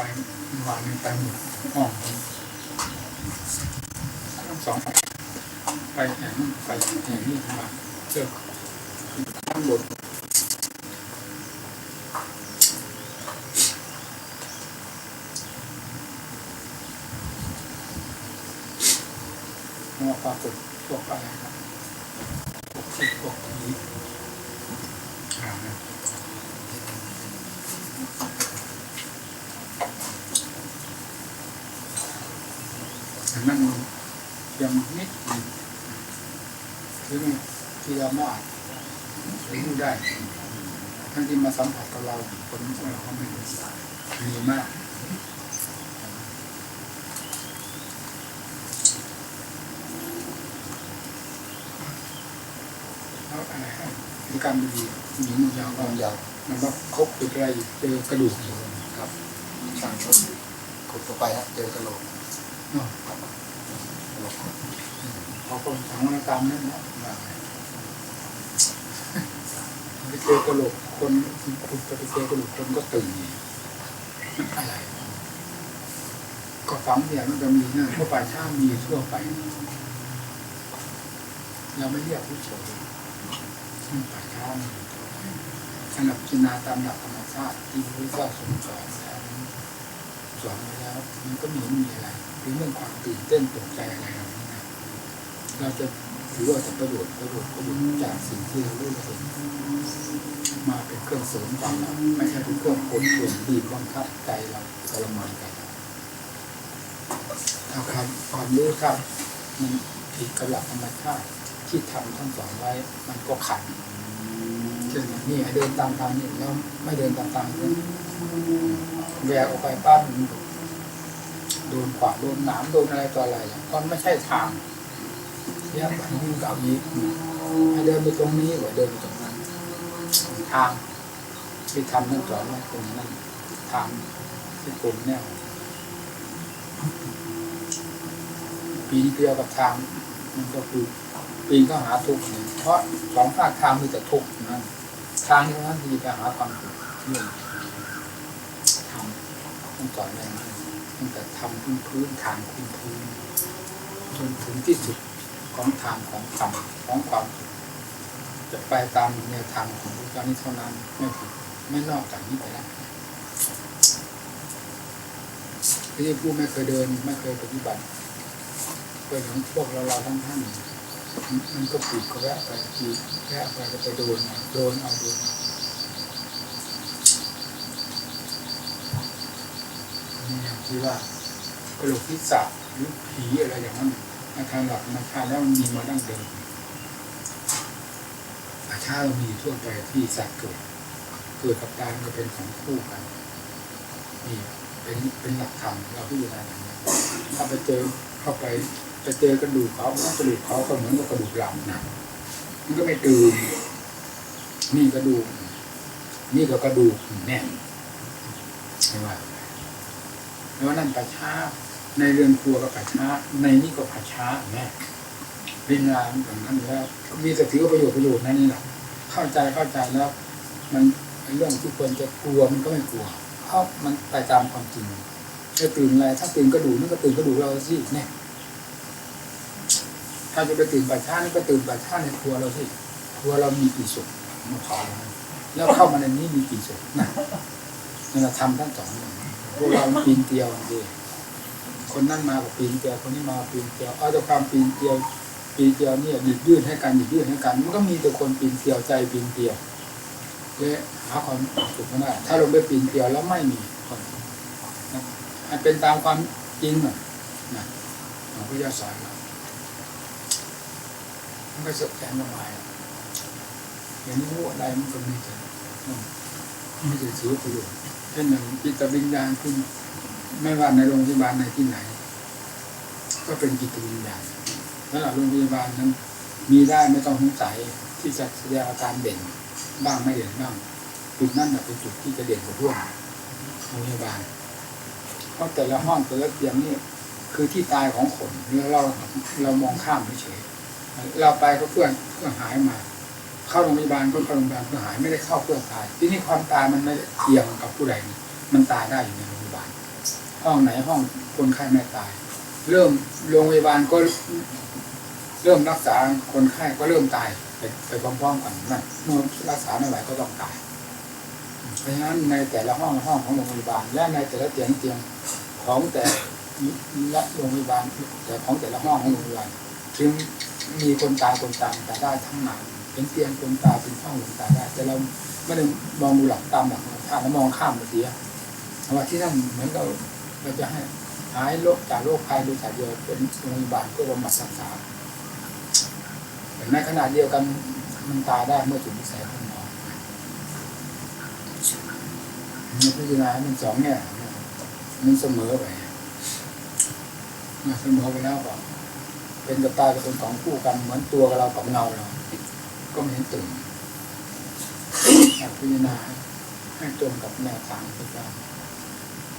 ไปวานนี้ไปหมดห้องทั้งสองไปแห่งไปแห่งนี้มาเจอข้างบนมาปรากฏพวกอะไรครับพวกที่พวกนี้อ่า อั นั้นยังนิดนึ่งที่นี่ที่เราไม่อาจรู้ได้ทั้งที่มาสัมผัสกับเราคนของเราก็ไม่รู้มีมากแล้วอะไรมีการดีหญิงยาวลองยาวมันก็ครบไปไกลเจอกระดูกอยู่ครับช่างชนขุดเข้าไปฮะเจอกระโหลก เนาะ กระโหลกคน พอคนถังตามนั่นนะมาไปเจอกระโหลกคนคุณไปเจอกระโหลกคนก็ตื่นอะไรก็ฝังเนี่ยมันจะมีนะทั่วไปชาติมีทั่วไปเราไม่เรียกผู้เฉยมันป่าช้ามีทั่วไปสำหรับจินาตามหลักธรรมชาติที่พระเจ้าทรงสอนแล้วสอนไว้แล้ว มันก็มีมีอะไรหรือเรื่องความตื่นเต้นตกใจอะไรเหล่า เราจะถือว่าจะประโยชน์ประโยชน์ประโยชน์จากสิ่งที่เรารู้เราเห็นมาเป็นเครื่องเสริมความเราไม่ใช่เป็นเครื่องกดข่มบีบบังคับใจเราทรมานใจเราถ้าความความรู้ครับมันผิดกับหลักธรรมชาติที่ทำทั้งสองไว้ มันก็ขัดเช่นนี้เดินตามทางนี่แล้วไม่เดินตามทางนี่แหวกออกไปป้านมันโดนขวางโดนหนามโดนอะไรต่ออะไรแล้วก็ไม่ใช่ทาง เนี่ยมันยิ่งเก่าอีกให้เดินไปตรงนี้ว่าเดินไปตรงนั้นทางที่ทำนั่นสอนว่าตรงนั้นทางที่กลมแนวปีนเกลียวกับทางมันก็คือปีนเข้าหาทุกข์เนี่ยเพราะสองภาคทางมีแต่ทุกข์นั่นทางเท่นั้นที่จะหาความสุขเรื่องทำต้องสอนอย่างนั้นตั้งแต่ทำพื้นพื้นทางพื้นพื้นจนถึงที่สุด ของทางของธรรมของความสุขจะไปตามแนวทางของพระเจ้านี้เท่านั้นไม่ผิดไม่นอกจากนี้ไปแล้วที่ผู้ไม่เคยเดิน ไม่เคยปฏิบัติก็อย่างพวกเราเราทั้งท่านนี่มันก็ปีกก็แวะไปปีกแวะไปก็ไปโดนโดนเอาโดนเนี่อย่างที่ว่า กระโหลกทิศะหรือผีอะไรอย่างนั้น อาคารหลักธรรมชาแล้วมันมีมาดั้งเดิมอาชาติมีทั่วไปที่สัตว์เกิด เกิดกับตายก็เป็นของคู่กันนี่เป็นเป็นหลักธรรมเราพิจารณาถ้าไปเจอเข้าไปไปเจอกระดูกเขากระดูกเขาก็เหมือนกับกระดูกหลังนะมันก็ไม่ตื่นนี่กระดูก นี่ก็กระดูกแน่นใช่ไหมแล้วนั่นประชา ในเรือนครัวก็ป่าช้า ในนี่ก็ป่าช้าแม่เป็นงานอย่างนั้นแล้วมีแต่ถือว่าประโยชน์ประโยชน์นั่นนี่แหละเข้าใจเข้าใจแล้ว มันเรื่องที่ควรจะกลัวมันก็ไม่กลัวเพราะมันไปตามความจริงจะตื่นอะไรถ้าตื่นกระดูนี่ก็ตื่นกระดูเราสิเนี่ยถ้าจะไปตื่นป่าช้านี่ก็ตื่นป่าช้าในครัวเราสิครัวเรามีกี่ศพมาเผาแล้วเข้ามาในนี้มีกี่ศพนะนี่เราทำทั้งสองพวกเราปีนเตียวดี คนนั่นมากับปีนเกลียวคนนี้มาปีนเกลียวเอาแต่ความปีนเกลียวปีนเกลียวเนี่ยหยิบยื่นให้กันหยิบยื่นให้กัน มันก็มีแต่คนปีนเกลียวใจปีนเกลียวและหาความสุขไม่ได้ถ้าลงไปปีนเกลียวแล้วไม่มีคนนะให้เป็นตามความจริงน่ะนะของพระเจ้าสอนเรามันก็สดแสนสบายอย่างนี้รู้อะไรมันก็มีแต่อืมมีแต่ถือประโยชน์เช่นอย่างจิตวิญญาณคุณ ไม่ว่าในโรงพยาบาลในที่ไหน ก็เป็นจิตวิญญาณสำหรับโรงพยาบาลนั้น มีได้ไม่ต้องสงสัยที่จะแสดงอาการเด่นบ้างไม่เด่นบ้างจุดนั้นน่ะเป็นจุดที่จะเด่นกว่าพื่อนโรงพยาบาล เพราะแต่ละห้องแต่ละเตียงนี่คือที่ตายของคนเราเรามองข้ามเฉยเราไปก็เพื่อนเพื่อหายมา เข้าโรงพยาบาลก็เข้าโรงพยาบาลเพื่อหายไม่ได้เข้าเพื่อตาย ที่นี่ความตายมันไม่เกี่ยงกับผู้ใดมันตายได้อยู่ใน ห้องไหนห้องคนไข้ไม่ตาย เริ่มโรงพยาบาลก็เริ่มรักษาคนไข้ก็เริ่มตายไปไปพร้อมๆกันนั่นเมื่อรักษาไม่ไหวก็ต้องตาย เพราะฉะนั้นในแต่ละห้องห้องของโรงพยาบาล และในแต่ละเตียงเตียงของแต่ละโรงพยาบาลแต่ของแต่ละห้องของโรงพยาบาลถึงมีคนตายคนตายแต่ได้ทั้งนั้นเป็นเตียงคนตายเป็นห้องคนตายได้ แต่เราไม่ได้มองดูหลักตามหลักธรรมชาติแล้วมองข้ามไปเสียว่าที่นั่นเหมือนกับ เราจะให้หายโรคจากโรคภัยโดยสายเดียวเป็นโรงพยาบาลก็บำบัดรักษาแต่ในขณะเดียวกันมันตายได้เมื่อถึงวิสัยของหมอมันพิจารณามันสองแง่ยมันเสมอไปเสมอไปแล้วก็เป็นกับตายกับเป็นของคู่กันเหมือนตัวกับเรากับเงาเรา ก็ไม่เห็นตื่นพิจารณาให้ตรงกับแนวทางที่ว่า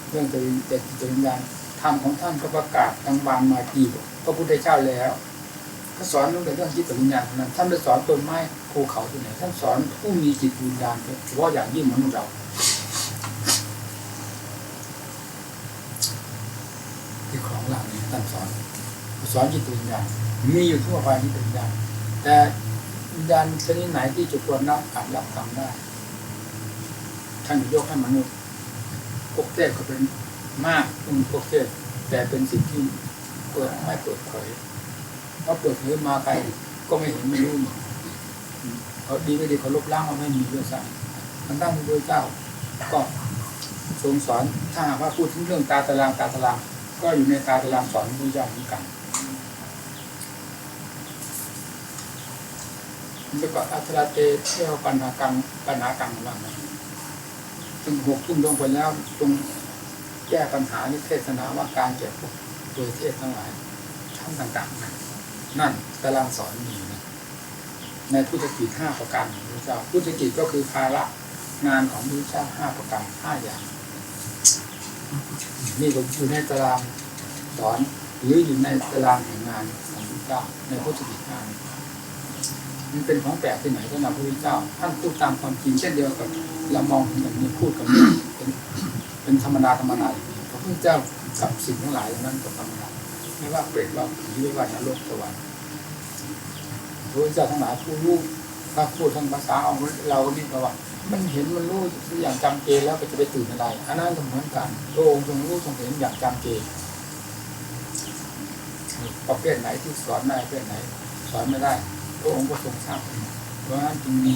เรื่องจะจะจะวิญญาณธรรมของท่านก็ประกาศทางบานมากี่พระพุทธเจ้าแล้วก็สอนเรื่องเรื่องจิตวิญญาณนั้นท่านไปสอนต้นไม้ภูเขาที่ไหนท่านสอนผู้มีจิตวิญญาณเฉพาะอย่างยิ่งมนุษย์เราที่ของหลังนี้ท่านสอนสอนจิตวิญญาณมีอยู่ทั่วไปจิตวิญญาณแต่วิญญาณชนิดไหนที่จะควรรับอ่านรับทำได้ ท่านยกให้มนุษย์ พวกเทพก็เป็นมากซึ่งพวกเทพแต่เป็นสิ่งที่เปิดไม่เปิดเผยเพราะเปิดเผยมาใครก็ไม่เห็นไม่รู้เขาดีไม่ดีเขาลบล้างมันไม่มีด้วยซ้ำมันตั้งโดยเจ้า ก็ทรงสอนถ้าหากว่าพูดถึงเรื่องตาตารางตาตาราง ก็อยู่ในตาตารางสอนพระเจ้าเหมือนกันแล้วก็อัตราเตเที่ยวปัญหากังปัญหากังบ้างนะ ถึงหกทุ่มลงไปแล้วตรงแก้ปัญหานี่เทศนาว่าการเก็บพวกโดยเทศทั้งหลายทั้งต่างๆนะนั่นตารางสอนมีนะในพุทธกิจห้าประการพระเจ้าพุทธกิจก็คือภาระงานของพระเจ้าห้าประการห้าอย่างนี่ก็อยู่ในตารางสอนหรืออยู่ในตารางแห่งงานของพระเจ้าในพุทธกิจห้า มันเป็นของแปลกที่ไหนสำหรับพระพุทธเจ้า ท่านพูดตามความจริงเช่นเดียวกับเรามองเห็นแบบนี้พูดกับนี้เป็นเป็นธรรมดาธรรมดาอย่างนี้พระพุทธเจ้ากับสิ่งทั้งหลายนั้นก็ธรรมดาไม่ว่าเปรตว่าผีไม่ว่านรกสวรรค์พระพุทธเจ้าทั้งหลายผู้รู้ถ้าพูดทางภาษาเอาเราก็นี่ก็ว่า มันเห็นมันรู้อย่างจำเจแล้วก็จะไปตื่นอะไรอันนั้นก็เหมือนกันพระองค์ทรงรู้ทรงเห็นอย่างจำเจประเภทไหนที่สอนได้ประเภทไหน สอนไม่ได้ พระองค์ก็ทรงทราบเพราะฉะนั้นจึงมี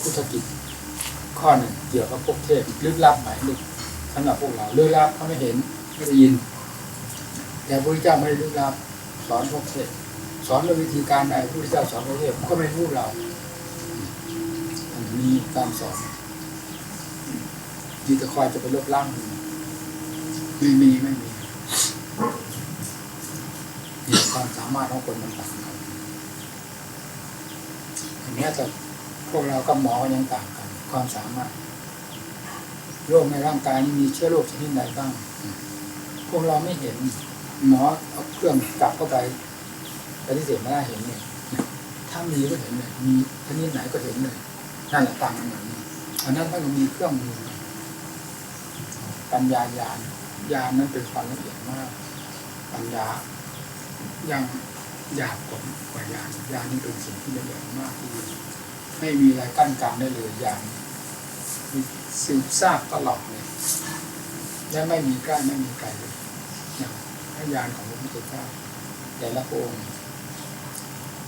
พุทธกิจข้อหนึ่งเกี่ยวกับพวกเทพลึกลับหมายลึกสำหรับพวกเราลึกลับเขาไม่เห็นไม่ได้ยิน แต่พระพุทธเจ้าไม่ได้ลึกลับสอนพวกเทพสอนเรื่องวิธีการใดพระพุทธเจ้าสอนพวกเทพก็ไม่รู้เรามีการสอนที่จะคอยจะไปลบล้างไม่มีไม่มีมีความสามารถของคนมันต่างกัน อย่างนี้แต่พวกเรากับหมอยังต่างกัน ความสามารถโรคในร่างกายมีเชื้อโรคชนิดไหนบ้าง พวกเราไม่เห็นหมอเอาเครื่องจับเข้าไปปฏิเสธไม่ได้เห็นเลยถ้ามีก็เห็นเลยมีชนิดไหนก็เห็นเลยนั่นแหละต่างกันอย่างนี้อันนั้นถ้าเรามีเครื่องมือปัญญายานยานนั้นเป็นความละเอียดมาก ปัญญาอยัง ยาบกว่ากว่ายานยานนี่เป็นสิ่งที่ละเอียดมากที่ไม่มีอะไรกั้นกลางได้เลยยานมีสืบทราบตลอดเลยและไม่มีใกล้ไม่มีไกลเลยอย่างพระยานของพระพุทธเจ้าแต่ละองค์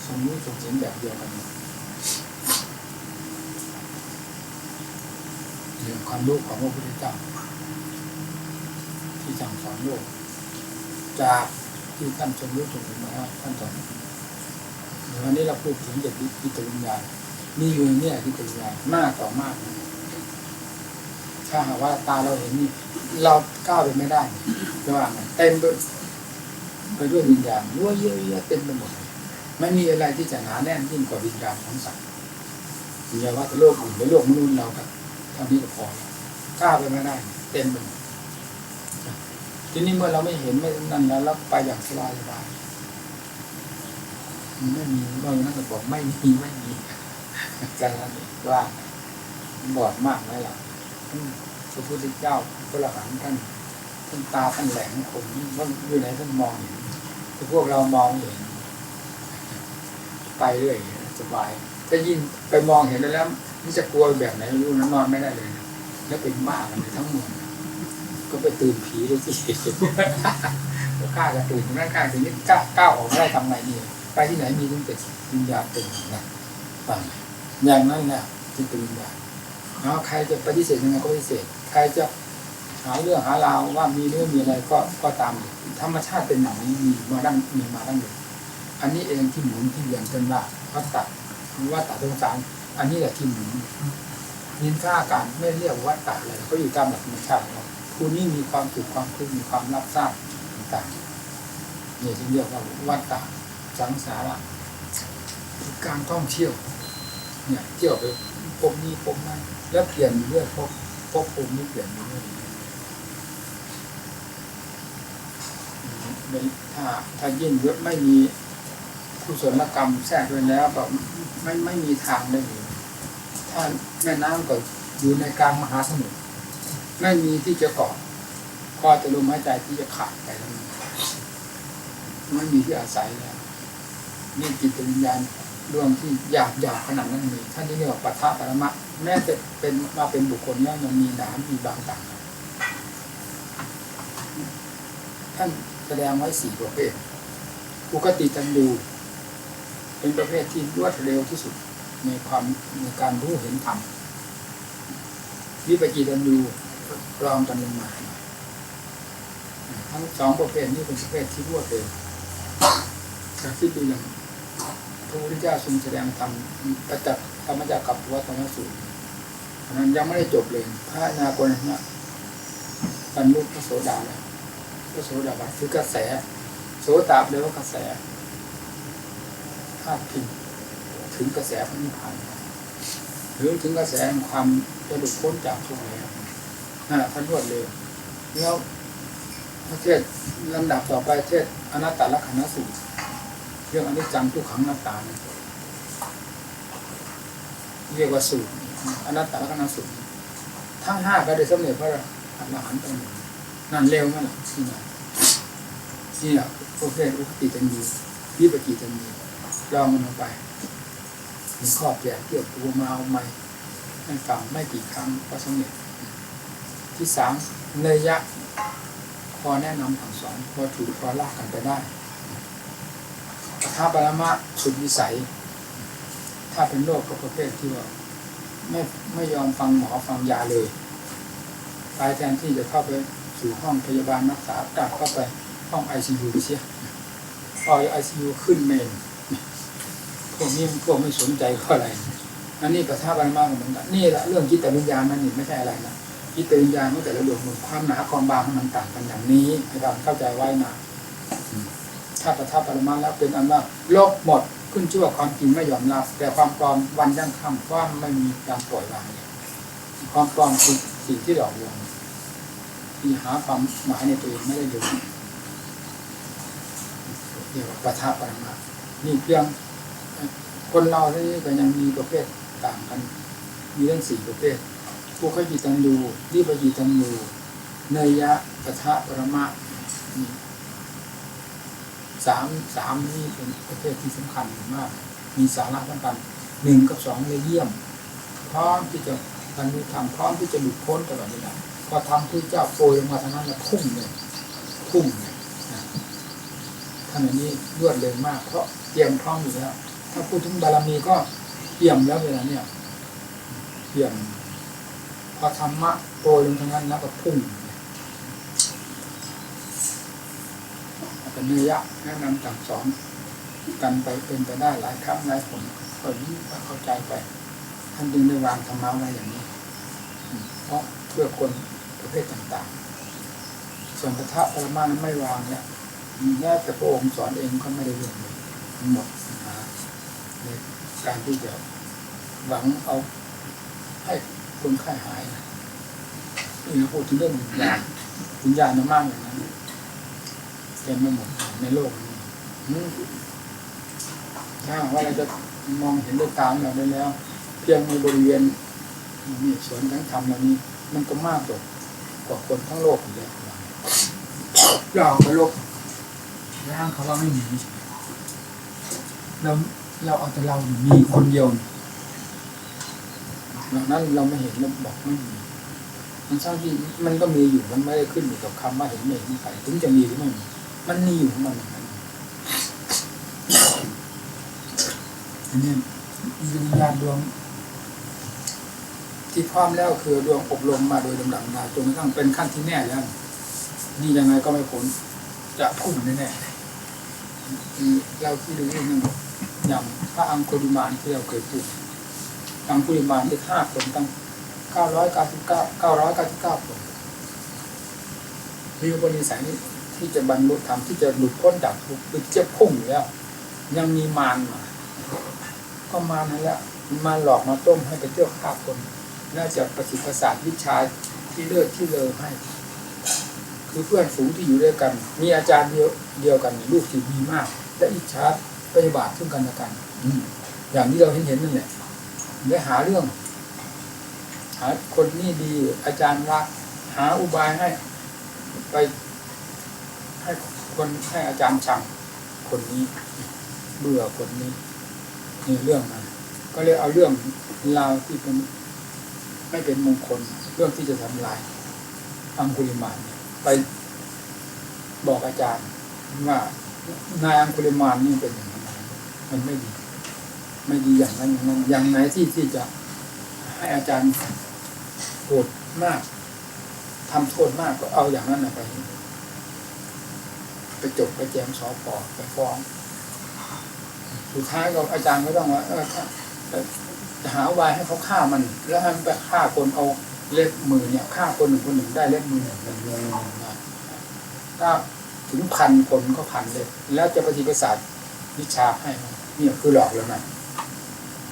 ทรงรู้ทรงเห็นแบบเดียวกันเรื่องความรู้ของพระพุทธเจ้าที่สั่งสอนโลกจาก ที่ท่านทรงรู้ทรงเห็นมาแล้วท่านสอนเดี๋ยววันนี้เราพูดถึงเด็กจิตวิญญาณมีอยู่เนี่ยจิตวิญญาณมากต่อมาก ถ้าหากว่าตาเราเห็นนี่เราก้าวไปไม่ได้จะว่าไงเต็มไปไปด้วยวิญญาณรั่วเยอะแยะเต็มไปหมดไม่มีอะไรที่จะหนาแน่นยิ่งกว่าวิญญาณของสัตว์อย่าว่าแต่โลกอื่นหรือโลกมนุษย์เราครับเท่านี้ก็พอแล้วก้าวไปไม่ได้ เต็มไปหมด ทีนี้เมื่อเราไม่เห็นไม่นั่นแล้วเราไปอย่างสบายสบายไม่มีบางนั้นก็บอกไม่มีไม่มีใจนั้นว่าบอดมากไหมล่ะพระพุทธเจ้าพระอรหันท่านท่านตาท่านแหลงคมว่าอยู่ไหนท่านมองเห็นแต่พวกเรามองเห็นไปเรื่อยสบาย ถ้ายิ่งไปมองเห็นแล้วนี่จะกลัวแบบไหนรู้นะนอนไม่ได้เลยนะแล้วเป็นบ้ากันเลยทั้งหมด ก็ไปตื่นผีดูสิก็กล้าจะตื่นไม่กล้าถึงนี่กล้าก้าวออกไม่ได้ทำไงดีไปที่ไหนมีตั้งแต่วิญญาณตื่นนะฟังอย่างนั้นแหละที่ตื่นวิญญาณแล้วใครจะปฏิเสธยังไงก็ปฏิเสธใครจะหาเรื่องหาราวว่ามีเรื่องมีอะไรก็ก็ตาม ธรรมชาติเป็นอย่างนี้มีมาดั้งมีมาดั้งเดิมอันนี้เองที่หมุนที่เวียนจนว่าวัฏฏะหรือว่าตัดตรงกลางอันนี้แหละที่หมุนนินท่าการไม่เรียกวัฏฏะเลยก็อยู่ตามหลักธรรมชาติเรา ผู้นี้มีความสุขความทุกข์มีความรับทราบต่างเนี่ยที่เรียกว่าวัฏฏะสังสาระการท่องเที่ยว เนี่ยเที่ยวไปพบนี้พบนั้นแล้วเปลี่ยนเรื่อยพบพบภูมินี้เปลี่ยนเรื่อยถ้าถ้ายิ่งเยอะไม่มีกุศลกรรมแทรกด้วยแล้วก็ไม่ไม่มีทางได้เลยถ้าแม่น้ำก็อยู่ในกลางมหาสมุทร ไม่มีที่จะเกาะก็จะลมหายใจที่จะขาดไปแล้วไม่มีที่อาศัยแล้วนี่จิตวิญญาณดวงที่หยาบหยาบขนาดนั้นเลยท่านที่เรียกว่าปัทภปรมะแม้จะเป็นมาเป็นบุคคลแล้วยังมีหนามมีบางต่างท่านแสดงไว้สี่ประเภทอุกติจันดูเป็นประเภทที่รวดเร็วที่สุดในความในการรู้เห็นธรรมวิปจิตันดู รองกันลงมาทั้งสองประเภทนี้เป็นประเภทที่รวดเร็วถ้าคิดดูอย่างพระพุทธเจ้าทรงแสดงธรรมประจักษ์ธรรมจักรกับวัฒนสูตรนั้นยังไม่ได้จบเลย พระนาคนะเนี่ยบรรลุพระโสดาแล้วพระโสดาบันคือกระแส โสตาบเลยว่ากระแสธาตุพิงถึงกระแสพระนิพพานหรือถึงกระแสความจะหลุดพ้นจากทุกข์แล้ว นั่นแหละท่านรวดเร็วแล้วประเทศลำดับต่อไปเทศอนัตตลักษณสูตรเรื่องอนิจจังทุกขังหน้าตาเนี่ยเรียกว่าสูตรอนัตตลักษณสูตรทั้งห้าก็ได้สำเร็จพระอรหันต์ตรงนี้นั่นเร็วนั่หละที่ไหนนี่แหละประเภทอุคติจันยูวิปกิจันยูลองมันลงไปมีข้อแก่เกี่ยวตัวมาเอาไม่ให้ฟังไม่กี่ครั้งก็สำเร็จ ที่สามเนยะ พอแนะนำสั่งสอนพอถูกพอลากกันไปได้ถ้าปรมะสุดวิสัย ถ้าเป็นโรคก็ประเภทที่ว่าไม่ไม่ยอมฟังหมอฟังยาเลยตายแทนที่จะเข้าไปสู่ห้องพยาบาลรักษากลับเข้าไปห้องไอซียูเสียพอไอซียูขึ้นเมนพวกนี้พวกไม่สนใจก็อะไรอันนี้ประท่าปรมะก็เหมือนกันนี่แหละเรื่องจิตวิญญาณนั่นนี่ไม่ใช่อะไรนะ จิตวิญญาณของแต่ละดวงมันความหนาความบางของมันต่างกันอย่างนี้ให้เราเข้าใจไว้นะถ้าประทับปรมาแล้วเป็นอันว่าโลกหมดขึ้นชื่อว่าความจริงไม่ยอมรับ แต่ความปลอมวันยั่งค่ำว่าไม่มีการปล่อยวางเลยความปลอมคือสิ่งที่หลอกลวงที่หาความหมายในตัวเองไม่ได้เลยเรียกว่าประทับปรมานี่เพียงคนเราที่นี่ก็ยังมีประเภทต่างกัน มีเรื่องสี่ประเภท วกขยิตันดูรีบยิตันดูเนยะปะทะปรมานี่สามสามนี่เป็นประเภทที่สำคัญมาก มีสาระสำคัญหนึ่งกับสองเลยเยี่ยม พร้อมที่จะบรรลุธรรมพร้อมที่จะหลุดพ้นตลอดเวลาพอทำที่เจ้าโปรยลงมาทางนั้นแล้วพุ่งเลยพุ่งเลยท่านอันนี้รวดเร็วมาก เพราะเตรียมพร้อมอยู่แล้ว ถ้าพูดถึงบารมีก็เตรียมแล้วเวลาเนี่ยเตรียม พอธรรมะโปรยลงทางนั้นแล้วก็พุ่งเป็นเนื้อยะแนะนำสั่งสอนกันไปเป็นไปได้หลายครั้งหลายผลก็ยิ่งเข้าใจไป ท่านจึงได้วางธรรมะไว้อย่างนี้ เพราะเพื่อคนประเภทต่างๆ ส่วนพระทะปรมานั้นไม่วางเนี่ยแม้แต่พระองค์สอนเองก็ไม่ได้เรื่องเลยหมดนะในการที่จะหวังเอาให้ คนไข้หายนะนี่เราพูดถึงเรื่องวิญญาณวิญญาณมันมากอย่างนั้นเต็มไปหมดในโลกนี้อืมถ้าว่าเราจะมองเห็นด้วยตาของเราได้แล้ว เพียงในบริเวณนี่สวนทั้งธรรมเหล่านี้ มันก็มากกว่ากว่าคนทั้งโลกอยู่แล้วเราไปลบร่างเขาว่าไม่มีเราเราเอาแต่เราอยู่มีคนเดียว ดังนั้นเราไม่เห็นเราบอกไม่มีมันสร้างที่มันก็มีอยู่มันไม่ได้ขึ้นอยู่กับคำว่าเห็นไม่เห็นใครถึงจะมีหรือไม่มีมันมีอยู่ของมันอย่างนั้นอันนี้วิญญาณดวง ที่พร้อมแล้วคือดวงอบรมมาโดยลำดับมาจนกระทั่งเป็นขั้นที่แน่แล้ว นี่ยังไงก็ไม่พ้นจะพุ่งแน่ๆคือเราที่ดูนี่อย่างพระอังคุลิมานที่เราเคยพูด อังคุลิมานที่ห้าคนตั้งเก้าร้อยเก้าสิบเก้าเก้าร้อยเก้าสิบเก้าคนมีอุปนิสัยที่จะบรรลุธรรมที่จะหลุดพ้นจากทุกข์คือที่จะพุ่งอยู่แล้ว ยังมีมารมา ก็มารนั่นแหละมาหลอกมาต้มให้ไปเที่ยวฆ่าคน น่าจะประสิทธิ์ประสาทวิชาที่เลิศที่เลอให้ คือเพื่อนฝูงที่อยู่ด้วยกัน มีอาจารย์เดียวเดียวกันลูกศิษย์มีมาก และอิจฉาปฏิบัติซึ่งกันและกันอย่างที่เราเห็นเห็นนั่นแหละ ได้หาเรื่อง หาคนนี้ดีอาจารย์รัก หาอุบายให้ ไป ให้คนให้อาจารย์ชังคนนี้เบื่อคนนี้นี่เรื่องมันก็เลยเอาเรื่องราวที่เป็นไม่เป็นมงคล เรื่องที่จะทำลายอังคุลิมานไปบอกอาจารย์ว่านายอังคุลิมานนี่เป็นอย่างนั้นมันไม่ดี ไม่ดีอย่างนั้นอย่างนั้นอย่างไหนที่ที่จะให้อาจารย์โกรธมากทำโทษมากก็เอาอย่างนั้นนะไปไปจบไปแจมสอปอไปฟ้องสุดท้ายก็อาจารย์ก็ต้องว่าเออจะหาอุบายให้เขาฆ่ามัน แล้วให้มันไปฆ่าคนเอาเล็บมือเนี่ยฆ่าคนหนึ่งคนหนึ่งได้เล็บมือหนึ่งหนึ่งหนึ่งถ้าถึงพันคนก็พันเลยแล้วจะปฏิบัติศาสตร์วิชาให้เนี่ยคือหลอกแล้วนะ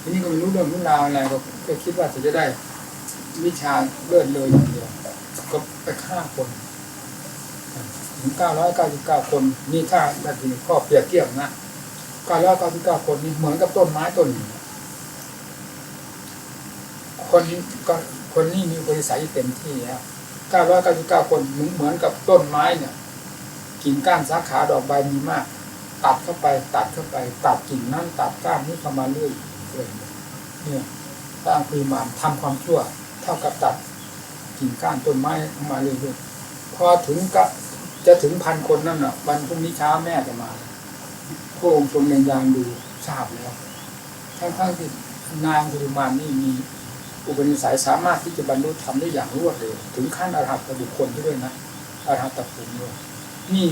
ทีนี้ก็ไม่รู้เรื่องรู้ราวอะไรก็คิดว่าจะได้ วิชาเลื่อนเลยอย่างเดียวก็ไปฆ่าคนถึงเก้าร้อยเก้าสิบเก้าคนนี่ถ้านาทีข้อเปรียบเทียบนะเก้าร้อยเก้าสิบเก้าคนนี่เหมือนกับต้นไม้ต้นหนึ่งคนนี้ก็คนนี้มีบริษัทที่เต็มที่แล้วเก้าร้อยเก้าสิบเก้าคนเหมือนกับต้นไม้เนี่ยกิ่งก้านสาขาดอกใบมีมาก ตัดเข้าไปตัดเข้าไป ตัดกิ่งนั้นตัดก้านนี้เข้ามาเรื่อย เลยเนี่ยตั้งปริมาณทำความชั่ว เท่ากับตัดกิ่งก้านต้นไม้มาเรื่อยๆพอถึงก็จะถึงพันคนนั่นน่ะวันพรุ่งนี้เช้าแม่จะมาพระองค์ทรงเรียนยานดูทราบแล้วทั้งๆที่นางกุมารนี่มีอุปนิสัยสามารถที่จะบรรลุธรรมได้อย่างรวดเร็วถึงขั้นอรหัตบุคคลด้วยนะอรหัตภูมิด้วยนี่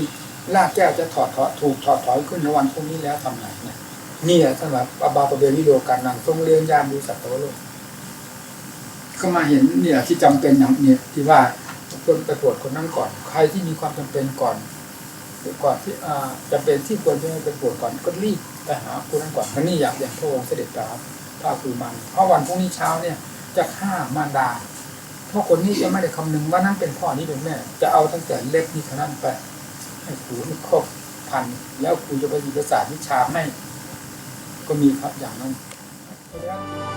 ลากแก้วจะถอดถอดถูกถอดถอยขึ้นในวันพรุ่งนี้แล้วทำไงเนี่ย นี่แหละสำหรับอบาปเบนิโดการนั่งทรงเรียนยานดูสัตว์โลกก็มาเห็นเนี่ยที่จำเป็นอย่างเนี่ยที่ว่าคนไปปวดคนนั้นก่อน ใครที่มีความจำเป็นก่อนก่อนที่จะเป็นที่ควรจะไปปวดก่อนก็รีบไปหาคนนั้นก่อนเพราะนี่อยากอย่างพระองค์เสด็จตามพระคือมันเพราะวันพรุ่งนี้เช้าเนี่ย จะฆ่ามารดาเพราะคนนี้จะไม่ได้คำนึงว่านั่นเป็นพ่อนี้เป็นแม่ จะเอาตั้งแต่เล็กนี่เท่านั้นไปให้ครูนี่ครบพันแล้วครูจะไปดีภาษาวิชาให้ ก็มีครับอย่างนั้นเพราะฉะนั้น